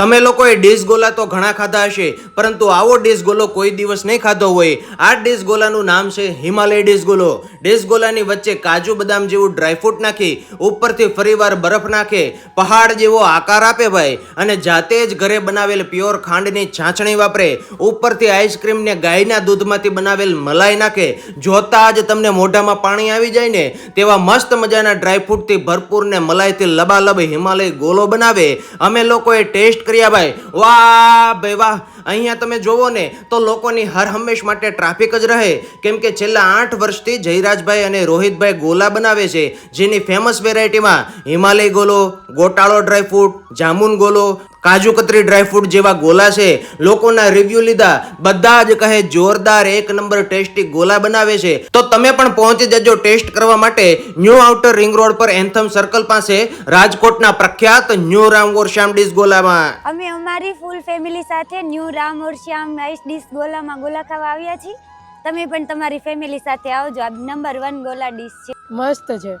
તમે લોકોએ ડીશ ગોલા તો ઘણા ખાધા હશે, પરંતુ આવો ડીશ ગોલો કોઈ દિવસ નહીં ખાધો હોય. આ ડીશ ગોલાનું નામ છે હિમાલય ડીશ ગોલો. ડીશ ગોલાની વચ્ચે કાજુ બદામ જેવું ડ્રાયફ્રૂટ નાખી, ઉપરથી ફરીવાર બરફ નાખે. પહાડ જેવો આકાર આપે ભાઈ, અને જાતે જ ઘરે બનાવેલ પ્યોર ખાંડની છાંચણી વાપરે. ઉપરથી આઈસ્ક્રીમને ગાયના દૂધમાંથી બનાવેલ મલાઈ નાખે. જોતા જ તમને મોઢામાં પાણી આવી જાય ને, તેવા મસ્ત મજાના ડ્રાયફ્રૂટથી ભરપૂર ને મલાઈથી લબાલબ હિમાલય ગોલો બનાવે. અમે લોકોએ ટેસ્ટ કર્યા ભાઈ વાહ ભાઈ વાહ. અહીંયા તમે જોવો ને, તો લોકોની હર હંમેશ માટે ટ્રાફિક જ રહે. કેમ કે છેલ્લા આઠ વર્ષથી જયરાજભાઈ અને રોહિતભાઈ ગોલા બનાવે છે, જેની ફેમસ વેરાયટીમાં હિમાલય ગોલો, ગોટાળો ડ્રાયફ્રૂટ જામુન ગોલો, કાજુ કતરી ડ્રાયફ્રૂટ જેવા ગોલા છે. લોકોના રિવ્યુ લીધા, બધા જ કહે જોરદાર એક નંબર ટેસ્ટી ગોલા બનાવે છે. તો તમે પણ પહોંચી જજો ટેસ્ટ કરવા માટે ન્યૂ આઉટર રિંગ રોડ પર એન્થમ સર્કલ પાસે, રાજકોટના પ્રખ્યાત ન્યૂ રામગોર શ્યામ ડીશ ગોલામાં. અમે અમારી ફૂલ ફેમિલી સાથે ન્યૂ રામ ઓર શ્યામ, આઈસ ડીશ ગોલામાં ગોલા ખાવા આવ્યા છીએ. તમે પણ તમારી ફેમિલી સાથે આવજો. આ નંબર વન ગોલા ડીશ છે. મસ્ત છે.